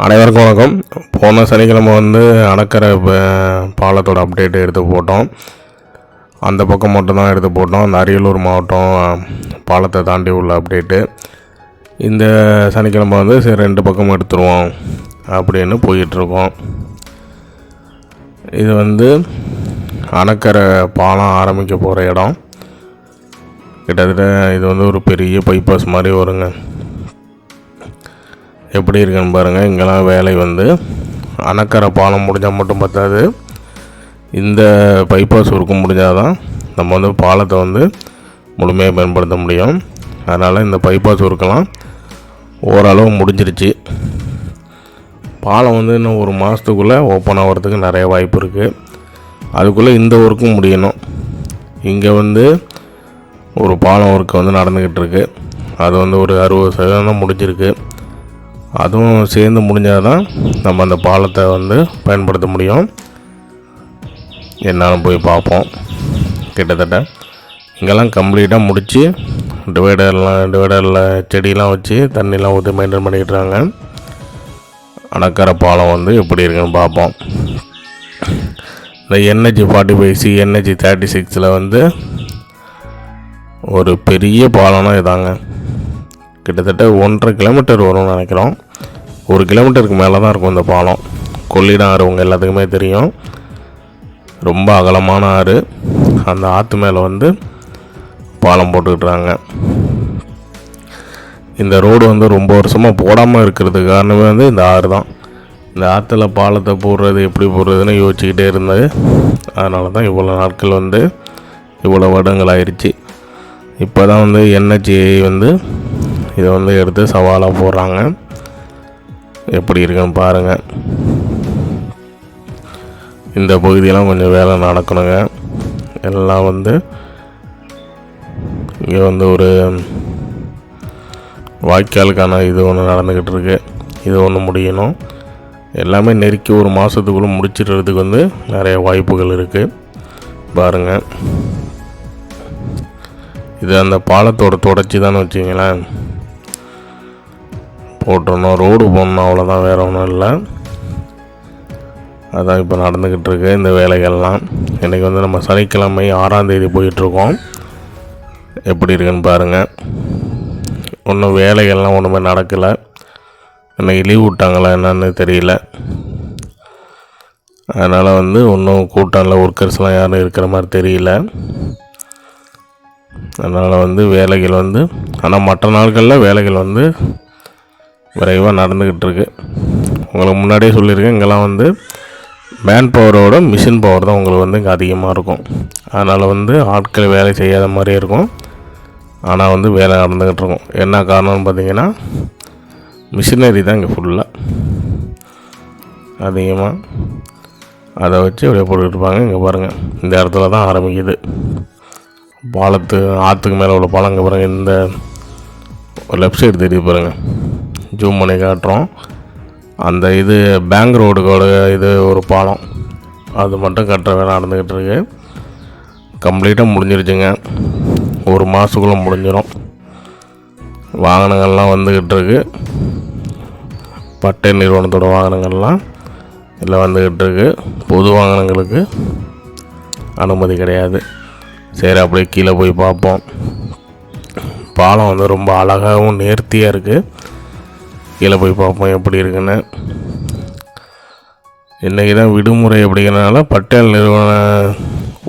அனைவருக்கும் வணக்கம். போன சனிக்கிழமை வந்து அணக்கரை பாலத்தோட அப்டேட் எடுத்து போட்டோம். அந்த பக்கம் மட்டும்தான் எடுத்து போட்டோம். அந்த அரியலூர் மாவட்டம் பாலத்தை தாண்டி உள்ள அப்டேட்டு இந்த சனிக்கிழமை வந்து சரி ரெண்டு பக்கமும் எடுத்துருவோம் அப்படின்னு போயிட்டுருக்கோம். இது வந்து அணக்கரை பாலம் ஆரம்பிக்க போகிற இடம். கிட்டத்தட்ட இது வந்து ஒரு பெரிய பைபாஸ் மாதிரி வருங்க. எப்படி இருக்குன்னு பாருங்கள் இங்கெல்லாம் வேலை வந்து அணக்கரை பாலம் முடிஞ்சால் மட்டும் பத்தாது. இந்த பைபாஸ் ஒர்க்கு முடிஞ்சால் தான் நம்ம வந்து பாலத்தை வந்து முழுமையாக பயன்படுத்த முடியும். அதனால் இந்த பைபாஸ் ஒர்க்கெல்லாம் ஓரளவு முடிஞ்சிருச்சு. பாலம் வந்து இன்னும் ஒரு மாதத்துக்குள்ளே ஓப்பன் ஆகிறதுக்கு நிறைய வாய்ப்பு இருக்குது அதுக்குள்ளே இந்த ஒர்க்கும் முடியணும். இங்கே வந்து ஒரு பாலம் ஒர்க்கு வந்து நடந்துக்கிட்டு இருக்கு. அது வந்து ஒரு அறுபது சதவீதம் முடிஞ்சிருக்கு. அதுவும் சேர்ந்து முடிஞ்சால் தான் நம்ம அந்த பாலத்தை வந்து பயன்படுத்த முடியும். என்னாலும் போய் பார்ப்போம். கிட்டத்தட்ட இங்கெல்லாம் கம்ப்ளீட்டாக முடித்து டிவைடர்லாம் டிவைடரில் செடியெலாம் வச்சு தண்ணிலாம் ஊற்றி மெயின்டைன் பண்ணிக்கிட்டுறாங்க அணக்கரை பாலம் வந்து எப்படி இருக்குன்னு பார்ப்போம். இந்த NH forty five C NHC thirty சிக்ஸில் வந்து ஒரு பெரிய பாலம்னா இதாங்க. கிட்டத்தட்ட ஒன்றரை கிலோமீட்டர் வரும்னு நினைக்கிறோம். ஒரு கிலோமீட்டருக்கு மேலே தான் இருக்கும் இந்த பாலம். கொள்ளிடம் ஆறு உங்கள் எல்லாத்துக்குமே தெரியும். ரொம்ப அகலமான ஆறு. அந்த ஆற்று மேலே வந்து பாலம் போட்டுக்கிட்டுறாங்க இந்த ரோடு வந்து ரொம்ப வருஷமாக போடாமல் இருக்கிறது காரணமே வந்து இந்த ஆறு தான். இந்த ஆற்றுல பாலத்தை போடுறது எப்படி போடுறதுன்னு யோசிச்சுக்கிட்டே இருந்தது. அதனால தான் இவ்வளோ நாட்கள் வந்து இவ்வளோ வருடங்கள் ஆயிடுச்சு இப்போ தான் வந்து என்ஹெச்ஏ வந்து இதை வந்து எடுத்து சவாலாக போடுறாங்க. எப்படி இருக்குன்னு பாருங்கள் இந்த பகுதியெல்லாம் கொஞ்சம் வேலை நடக்கணுங்க. எல்லாம் வந்து இங்கே வந்து ஒரு வாய்க்காலுக்கான இது ஒன்று நடந்துக்கிட்டு இருக்கு. இது ஒன்று முடியணும். எல்லாமே நெருக்கி ஒரு மாதத்துக்குள்ளே முடிச்சிடுறதுக்கு வந்து நிறைய வாய்ப்புகள் இருக்குது பாருங்கள் இது அந்த பாலத்தோட தொடர்ச்சி தான் வச்சிங்களேன் போட்டுடணும் ரோடு போடணும் அவ்வளோதான் வேறு ஒன்றும் இல்லை. அதான் இப்போ நடந்துக்கிட்டு இருக்கு இந்த வேலைகள்லாம். இன்றைக்கி வந்து நம்ம சனிக்கிழமை ஆறாந்தேதி போயிட்டுருக்கோம். எப்படி இருக்குன்னு பாருங்கள் ஒன்றும் வேலைகள்லாம் ஒன்றுமே நடக்கலை. இன்றைக்கி லீவ் விட்டாங்களா என்னன்னு தெரியல. அதனால் வந்து ஒன்றும் கூட்டம் இல்லை ஒர்க்கர்ஸ்லாம் யாரும் இருக்கிற மாதிரி தெரியல. அதனால் வந்து வேலைகள் வந்து ஆனால் மற்ற நாட்களில் வேலைகள் வந்து விரைவாக நடந்துக்கிட்டு இருக்கு உங்களுக்கு முன்னாடியே சொல்லியிருக்கேன் இங்கெல்லாம் வந்து மேன் பவரோட மிஷின் பவர் தான் உங்களுக்கு வந்து இங்கே அதிகமாக இருக்கும். அதனால் வந்து ஆட்கள் வேலை செய்யாத மாதிரி இருக்கும். ஆனால் வந்து வேலை நடந்துக்கிட்டு இருக்கும். என்ன காரணம்னு பார்த்தீங்கன்னா மிஷினரி தான் இங்கே ஃபுல்லாக அதிகமாக அதை வச்சு அப்படியே போட்டுக்கிட்டு இருப்பாங்க. இங்கே பாருங்கள் இந்த இடத்துல தான் ஆரம்பிக்குது. பாலத்து ஆற்றுக்கு மேலே உள்ள பாலம் இங்கே பாருங்கள் இந்த லெஃப்ட் சைடு தெரியுது பாருங்கள் ஜூம் பண்ணி காட்டுறோம். அந்த இது பேங்க் ரோடுக்கோட இது ஒரு பாலம். அது மட்டும் கட்டுற வேலை நடந்துக்கிட்டு இருக்கு. கம்ப்ளீட்டாக முடிஞ்சிருச்சுங்க. ஒரு மாதத்துக்குள்ளே முடிஞ்சிடும் வாகனங்கள்லாம் வந்துக்கிட்டு இருக்கு. பட்டை நிறுவனத்தோட வாகனங்கள்லாம் இதில் வந்துக்கிட்டு இருக்கு. பொது வாகனங்களுக்கு அனுமதி கிடையாது. சரி அப்படியே கீழே போய் பார்ப்போம். பாலம் வந்து ரொம்ப அழகாகவும் நேர்த்தியாக இருக்குது கீழே போய் பார்ப்போம் எப்படி இருக்குன்னு. இன்றைக்கி தான் விடுமுறை அப்படிங்கிறனால பட்டேல் நிறுவன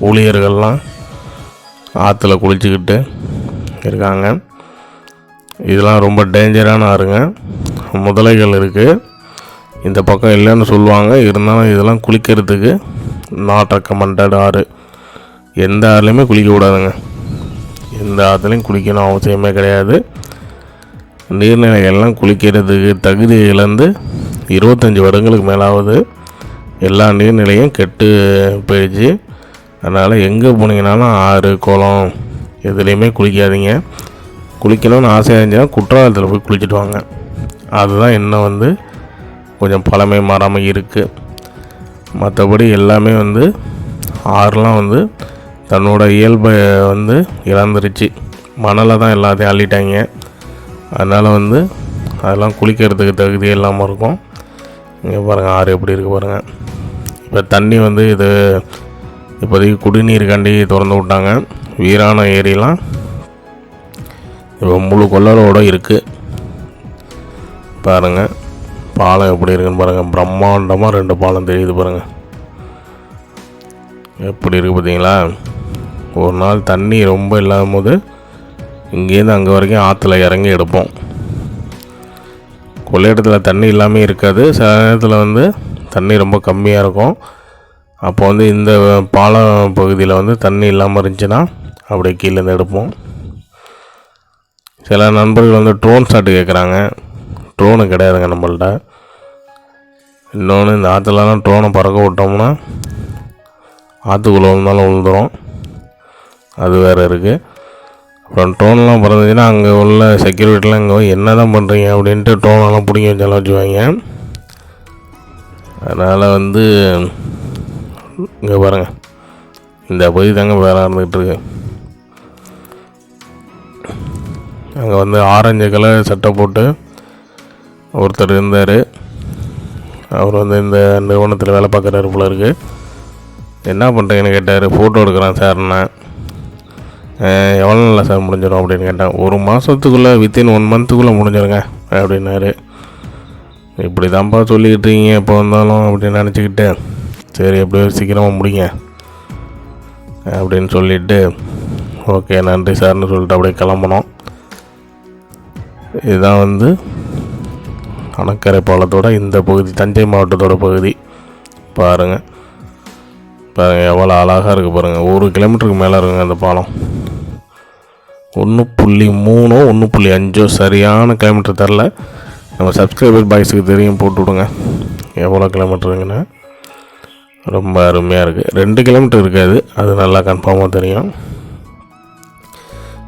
ஊழியர்கள்லாம் ஆற்றுல குளிச்சுக்கிட்டு இருக்காங்க. இதெல்லாம் ரொம்ப டேஞ்சரான ஆறுங்க. முதலைகள் இருக்குது இந்த பக்கம் இல்லைன்னு சொல்லுவாங்க. இருந்தாலும் இதெல்லாம் குளிக்கிறதுக்கு நாட் ரெக்கமெண்டட் ஆறு. எந்த ஆறுலையுமே குளிக்க கூடாதுங்க. எந்த ஆற்றுலையும் குளிக்கணும் அவசியமே கிடையாது. நீர்நிலைகள்லாம் குளிக்கிறதுக்கு தகுதி இழந்து இருபத்தஞ்சி வருடங்களுக்கு மேலாவது எல்லா நீர்நிலையும் கெட்டு போயிடுச்சு. அதனால் எங்கே போனீங்கனாலும் ஆறு குளம் எதுலேயுமே குளிக்காதீங்க. குளிக்கணும்னு ஆசையாக இருந்துச்சுன்னா குற்றாலத்தில் போய் குளிச்சுட்டு வாங்க. அதுதான் இன்னும் வந்து கொஞ்சம் பழமை மாறாமல் இருக்குது மற்றபடி எல்லாமே வந்து ஆறுலாம் வந்து தன்னோட இயல்பை வந்து இழந்துருச்சு. மணலை தான் எல்லாத்தையும் அள்ளிட்டாங்க. அதனால் வந்து அதெல்லாம் குளிக்கிறதுக்கு தகுதி இல்லாமல் இருக்கும். இங்கே பாருங்கள் ஆறு எப்படி இருக்குது பாருங்கள் இப்போ தண்ணி வந்து இது இப்போதைக்கு குடிநீர் கண்டி திறந்து விட்டாங்க. வீரான ஏரியெலாம் இப்போ முழு கொள்ளலோடு இருக்குது பாருங்கள் பாலம் எப்படி இருக்குன்னு பாருங்கள் பிரம்மாண்டமாக ரெண்டு பாலம் தெரியுது பாருங்கள் எப்படி இருக்குது பார்த்தீங்களா ஒரு நாள் தண்ணி ரொம்ப இல்லாத போது இங்கேருந்து அங்கே வரைக்கும் ஆற்றுல இறங்கி எடுப்போம். கொள்ளையிடத்தில் தண்ணி இல்லாமல் இருக்காது. சில நேரத்தில் வந்து தண்ணி ரொம்ப கம்மியாக இருக்கும். அப்போ வந்து இந்த பாலம் பகுதியில் வந்து தண்ணி இல்லாமல் இருந்துச்சுன்னா அப்படியே கீழேருந்து எடுப்போம். சில நண்பர்கள் வந்து ட்ரோன் ஷாட்டு கேட்குறாங்க ட்ரோனு கிடையாதுங்க நம்மள்ட்ட. இன்னொன்று இந்த ஆற்றுலலாம் ட்ரோனை பறக்க விட்டோம்னா ஆற்றுக்குள்ளே விழுந்தாலும் விழுந்துடும் அது வேறு இருக்குது அப்புறம் ட்ரோன்லாம் பிறந்துச்சுன்னா அங்கே உள்ள செக்யூரிட்டிலாம் இங்கே போய் என்ன தான் பண்ணுறீங்க அப்படின்ட்டு ட்ரோனெல்லாம் பிடிங்கி வச்சாலும் வச்சுவாங்க அதனால் வந்து இங்கே பாருங்கள் இந்த பகுதி தாங்க வேலை இருந்துகிட்ருக்கு அங்கே வந்து ஆரஞ்சு கலர் சட்டை போட்டு ஒருத்தர் இருந்தார். அவர் வந்து இந்த நிறுவனத்தில் வேலை பார்க்குறாரு போல இருக்குது என்ன பண்ணுறீங்கன்னு கேட்டார். ஃபோட்டோ எடுக்கிறான் சார்ண்ணா எவ்வளோ நாளில் சார் முடிஞ்சிடும் அப்படின்னு கேட்டேன் ஒரு மாதத்துக்குள்ளே வித்தின் ஒன் மந்த்துக்குள்ளே முடிஞ்சிருங்க அப்படின்னாரு. இப்படி தான்ப்பா சொல்லிக்கிட்டு இருக்கீங்க எப்போ வந்தாலும் அப்படின்னு நினச்சிக்கிட்டு சரி எப்படியோ சீக்கிரமாக முடிங்க அப்படின்னு சொல்லிவிட்டு ஓகே நன்றி சார்னு சொல்லிட்டு அப்படியே கிளம்புனோம். இதுதான் வந்து அணக்கரை பாலத்தோட இந்த பகுதி தஞ்சை மாவட்டத்தோட பகுதி. பாருங்கள் பாருங்கள் எவ்வளோ அழகாக இருக்குது பாருங்கள் ஒரு கிலோமீட்டருக்கு மேலே இருக்குங்க அந்த பாலம். ஒன்று புள்ளி மூணோ ஒன்று புள்ளி அஞ்சோ சரியான கிலோமீட்டர் தரல. நம்ம சப்ஸ்கிரைபர் பாய்ஸுக்கு தெரியும் போட்டு விடுங்க. எவ்வளோ கிலோமீட்டருங்கன்னு ரொம்ப அருமையாக இருக்குது ரெண்டு கிலோமீட்டர் இருக்காது. அது நல்லா கன்ஃபார்மாக தெரியும்.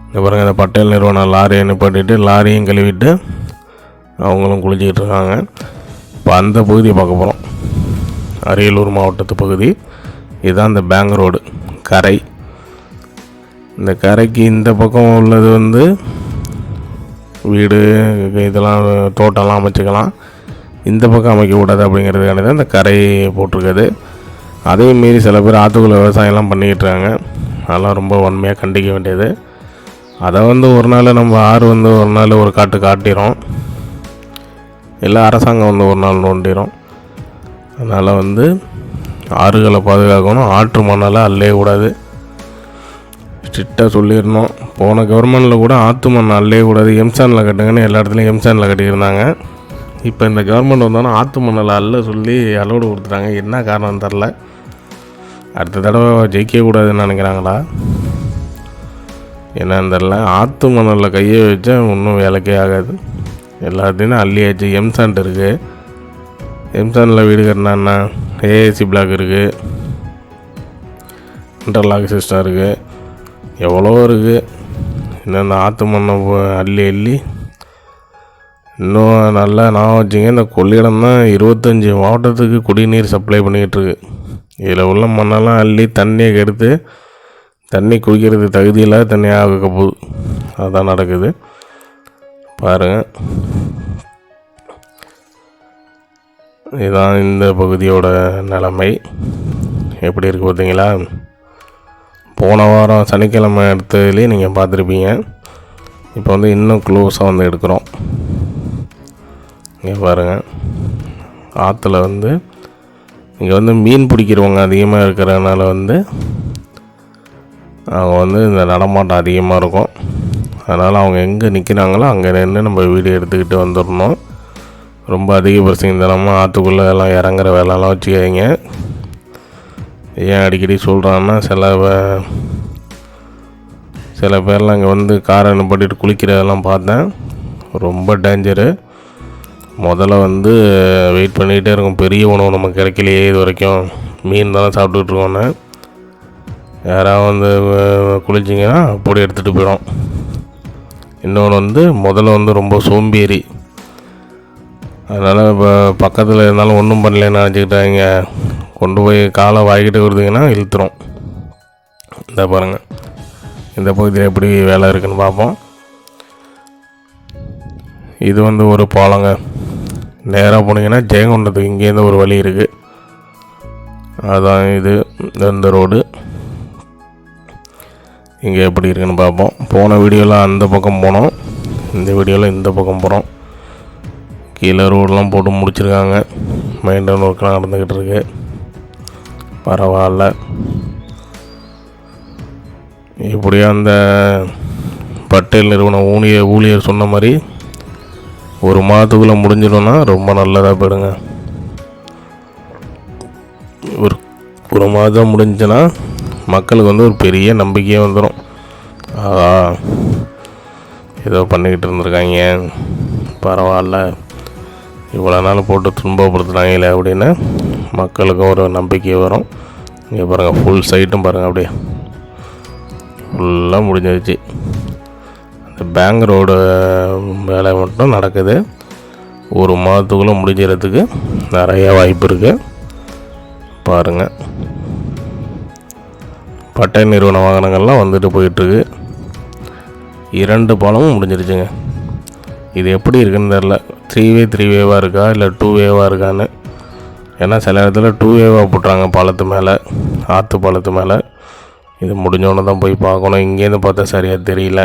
இந்த பாருங்கள் இந்த பட்டேல் நிறுவனம் லாரியை நிப்பாட்டிட்டு லாரியும் கழுவிட்டு அவங்களும் குளிச்சிக்கிட்டு இருக்காங்க. இப்போ அந்த பகுதியை பார்க்க போகிறோம் அரியலூர் மாவட்டத்து பகுதி. இதுதான் இந்த பேங்க் ரோடு. கரை. இந்த கரைக்கு இந்த பக்கம் உள்ளது வந்து வீடு இதெல்லாம் தோட்டம்லாம் அமைச்சிக்கலாம். இந்த பக்கம் அமைக்கக்கூடாது அப்படிங்கிறதுக்கான தான் இந்த கரை போட்டிருக்குது. அதையும் மீறி சில பேர் ஆற்றுக்குள்ள விவசாயம்லாம் பண்ணிக்கிட்டு இருக்காங்க அதெல்லாம் ரொம்ப வன்மையாக கண்டிக்க வேண்டியது. அதை வந்து ஒரு நாள் நம்ம ஆறு வந்து ஒரு நாள் ஒரு காட்டு காட்டிடும் இல்லை அரசாங்கம் வந்து ஒரு நாள் நோண்டிடும் அதனால் வந்து ஆறுகளை பாதுகாக்கணும். ஆற்று மணலை அள்ளே கூடாது. ஸ்ட்ரிக்டாக சொல்லிடணும். போன கவர்மெண்ட்டில் கூட ஆற்று மண் அள்ளே கூடாது எம்சானில் கட்டுங்கன்னு எல்லா இடத்துலையும் எம்சானில் கட்டியிருந்தாங்க. இப்போ இந்த கவர்மெண்ட் வந்தோன்னா ஆற்று மண்ணில் அள்ள சொல்லி அலோடு கொடுத்துட்டாங்க. என்ன காரணம் தெரில அடுத்த தடவை ஜெயிக்க கூடாதுன்னு நினைக்கிறாங்களா? என்னன்னு தெரில ஆற்று மணலில் கையை வச்சா ஒன்றும் வேலைக்கே ஆகாது. எல்லாத்தையும் அள்ளியாச்சு. எம்சாண்ட் இருக்குது எம்சாண்டில் வீடு கட்டினா ஏஏசி பிளாக் இருக்குது இன்டர்லாக் சிஸ்டம் இருக்குது எவ்வளோ இருக்குது இன்னும் இந்த ஆற்று மண்ணை போ- அள்ளி அள்ளி. இன்னும் நல்லா நான் வச்சுங்க இந்த கொள்ளிடம் தான் இருபத்தஞ்சி மாவட்டத்துக்கு குடிநீர் சப்ளை பண்ணிக்கிட்டுருக்கு இதில் உள்ள மண்ணெல்லாம் அள்ளி தண்ணியை கெடுத்து தண்ணி குடிக்கிறது தகுதி இல்லாத தண்ணி ஆக போகுது அதுதான் நடக்குது. பாருங்கள் இதுதான் இந்த பகுதியோட நிலைமை. எப்படி இருக்குது பார்த்தீங்களா? போன வாரம் சனிக்கிழமை எடுத்ததுலேயே நீங்கள் பார்த்துருப்பீங்க. இப்போ வந்து இன்னும் க்ளோஸாக வந்து எடுக்கிறோம். இங்கே பாருங்கள் ஆற்றுல வந்து இங்கே வந்து மீன் பிடிக்கிறவங்க அதிகமாக இருக்கிறதுனால வந்து அவங்க வந்து இந்த நடமாட்டம் அதிகமாக இருக்கும். அதனால் அவங்க எங்கே நிற்கிறாங்களோ அங்கே நின்று நம்ம வீடியோ எடுத்துக்கிட்டு வந்துடணும் ரொம்ப அதிக பிரசங்கத்தனமாக ஆற்றுக்குள்ளே எல்லாம் இறங்குற வேலைலாம் வச்சுக்காதீங்க. ஏன் அடிக்கடி சொல்கிறான்னா சில சில பேர்லாம் அங்கே வந்து காரை நிப்பாட்டிட்டு குளிக்கிறதெல்லாம் பார்த்தேன். ரொம்ப டேஞ்சரு முதல்ல வந்து வெயிட் பண்ணிக்கிட்டே இருக்கும். பெரிய உணவு நமக்கு கிடைக்கலையே இது வரைக்கும். மீன் தான் சாப்பிட்டுட்ருக்கோன்னு யாராவது வந்து குளிச்சிங்கன்னா அப்படி எடுத்துகிட்டு போயிடும். இன்னொன்று வந்து முதல்ல வந்து ரொம்ப சோம்பேறி. அதனால் இப்போ பக்கத்தில் இருந்தாலும் ஒன்றும் பண்ணலன்னு நினச்சிக்கிட்டாங்க. கொண்டு போய் காலை வாய்க்கிட்டு வருதுங்கன்னா இழுத்துரும். இந்த பாருங்கள் இந்த பகுதியில் எப்படி வேலை இருக்குதுன்னு பார்ப்போம். இது வந்து ஒரு பாலங்க. நேராக போனீங்கன்னா ஜெயங்கொண்டத்துக்கு இங்கேருந்து ஒரு வழி இருக்குது அதான் இது இந்த ரோடு. இங்கே எப்படி இருக்குன்னு பார்ப்போம். போன வீடியோவில் அந்த பக்கம் போனோம். இந்த வீடியோவில் இந்த பக்கம் போகிறோம் கீழே ரோடெலாம் போட்டு முடிச்சிருக்காங்க. மெயின்டைன் ஒர்க்லாம் நடந்துக்கிட்டு இருக்குது பரவாயில்ல. இப்படியும் அந்த பட்டேல் நிறுவன ஊழியர் ஊழியர் சொன்ன மாதிரி ஒரு மாதத்துக்குள்ளே முடிஞ்சிடும்னா ரொம்ப நல்லதாக போயிடுங்க. ஒரு ஒரு மாதம் முடிஞ்சுன்னா மக்களுக்கு வந்து ஒரு பெரிய நம்பிக்கையே வந்துடும் ஆஹா ஏதோ பண்ணிக்கிட்டு இருந்திருக்காங்க. பரவாயில்ல. இவ்வளோ நாள் போட்டு துன்பப்படுத்துனாங்களே அப்படின்னு மக்களுக்கும் ஒரு நம்பிக்கை வரும். இங்கே பாருங்கள் ஃபுல் சைட்டும் பாருங்கள் அப்படியே. ஃபுல்லாக முடிஞ்சிருச்சு. அந்த பேங்க் ரோடு வேலை மட்டும் நடக்குது. ஒரு மாதத்துக்குள்ளே முடிஞ்சிடறதுக்கு நிறையா வாய்ப்பு இருக்குது பாருங்கள் பட்டை நிறுவன வாகனங்கள்லாம் வந்துட்டு போயிட்டுருக்கு. இரண்டு பாலமும் முடிஞ்சிருச்சுங்க. இது எப்படி இருக்குன்னு தெரில த்ரீ வே த்ரீ வேவாக இருக்கா? இல்லை டூ வேவாக இருக்கான்னு ஏன்னா சில இடத்துல டூ வேவாக போட்டுறாங்க பாலத்து மேலே ஆற்று பாலத்து மேலே. இது முடிஞ்சோன்னு தான் போய் பார்க்கணும். இங்கேருந்து பார்த்தா சரியாக தெரியல.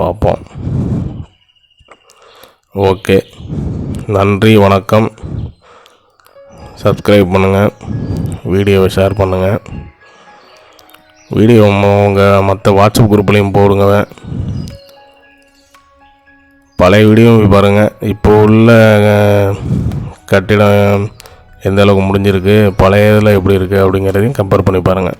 பார்ப்போம். ஓகே. நன்றி வணக்கம். சப்ஸ்கிரைப் பண்ணுங்கள் வீடியோவை ஷேர் பண்ணுங்கள் வீடியோ உங்கள் மற்ற வாட்ஸ்அப் குரூப்லேயும் போடுங்க. பழைய வீடியோ போய் பாருங்கள் இப்போ உள்ள கட்டிடம் எந்த அளவுக்கு முடிஞ்சிருக்கு பழைய இதில் எப்படி இருக்குது அப்படிங்கிறதையும் கம்பேர் பண்ணி பாருங்கள்